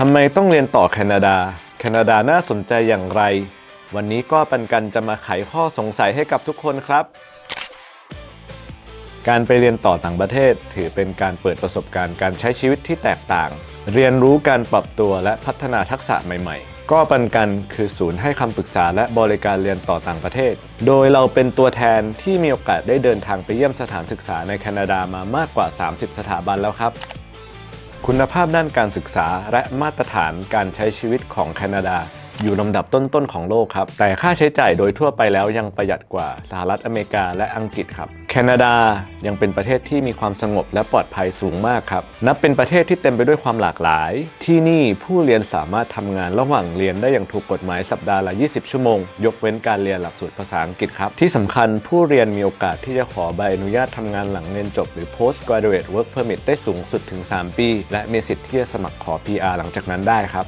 ทำไมต้องเรียนต่อแคนาดา แคนาดาน่าสนใจอย่างไร วันนี้ก็ปันกันจะมาไขข้อสงสัยให้กับทุกคนครับ การไปเรียนต่อต่างประเทศ ถือเป็นการเปิดประสบการณ์การใช้ชีวิตที่แตกต่าง เรียนรู้การปรับตัวและพัฒนาทักษะใหม่ ๆ ก็ปันกันคือศูนย์ให้คำปรึกษาและบริการเรียนต่อต่างประเทศ โดยเราเป็นตัวแทนที่มีโอกาสได้เดินทางไปเยี่ยมสถานศึกษาในแคนาดามามากกว่า 30 สถาบันแล้วครับ คุณภาพด้านการศึกษาและมาตรฐานการใช้ชีวิตของแคนาดา อยู่ลำดับต้นๆของโลกครับ แต่ค่าใช้จ่ายโดยทั่วไปแล้วยังประหยัดกว่าสหรัฐอเมริกาและอังกฤษครับ แคนาดายังเป็นประเทศที่มีความสงบและปลอดภัยสูงมากครับ นับเป็นประเทศที่เต็มไปด้วยความหลากหลาย ที่นี่ผู้เรียนสามารถทำงานระหว่างเรียนได้อย่างถูกกฎหมายสัปดาห์ละ 20 ชั่วโมง ยกเว้นการเรียนหลักสูตรภาษาอังกฤษครับ ที่สำคัญผู้เรียนมีโอกาสที่จะขอใบอนุญาตทำงานหลังเรียนจบ หรือ post graduate work permit ได้สูงสุดถึง 3 ปี และมีสิทธิ์ที่จะสมัครขอ PR หลังจากนั้นได้ครับ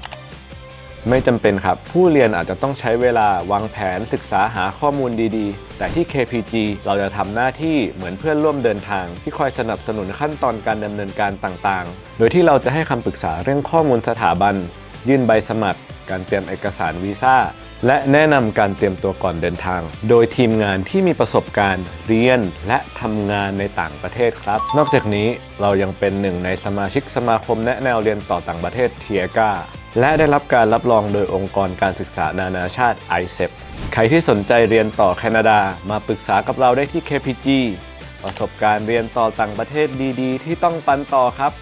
ไม่จำเป็นครับ ผู้เรียนอาจจะต้องใช้เวลาวางแผนศึกษาหาข้อมูลดีๆ แต่ที่ KPG เราจะทำหน้าที่เหมือนเพื่อนร่วมเดินทาง ที่คอยสนับสนุนขั้นตอนการดำเนินการต่างๆ โดยที่เราจะให้คำปรึกษาเรื่องข้อมูลสถาบัน ยื่นใบสมัคร การเตรียมเอกสารวีซ่าและแนะนำการเตรียมตัวก่อนเดินทาง โดยทีมงานที่มีประสบการณ์เรียนและทำงานในต่างประเทศครับ นอกจากนี้เรายังเป็นหนึ่งในสมาชิกสมาคมแนะแนวเรียนต่อต่างประเทศเทียกาและได้รับการรับรองโดยองค์กรการศึกษานานาชาติ ICEP ใครที่สนใจเรียนต่อแคนาดามาปรึกษากับเราได้ที่ KPG ประสบการณ์เรียนต่อต่างประเทศดีๆ ที่ต้องปันต่อครับ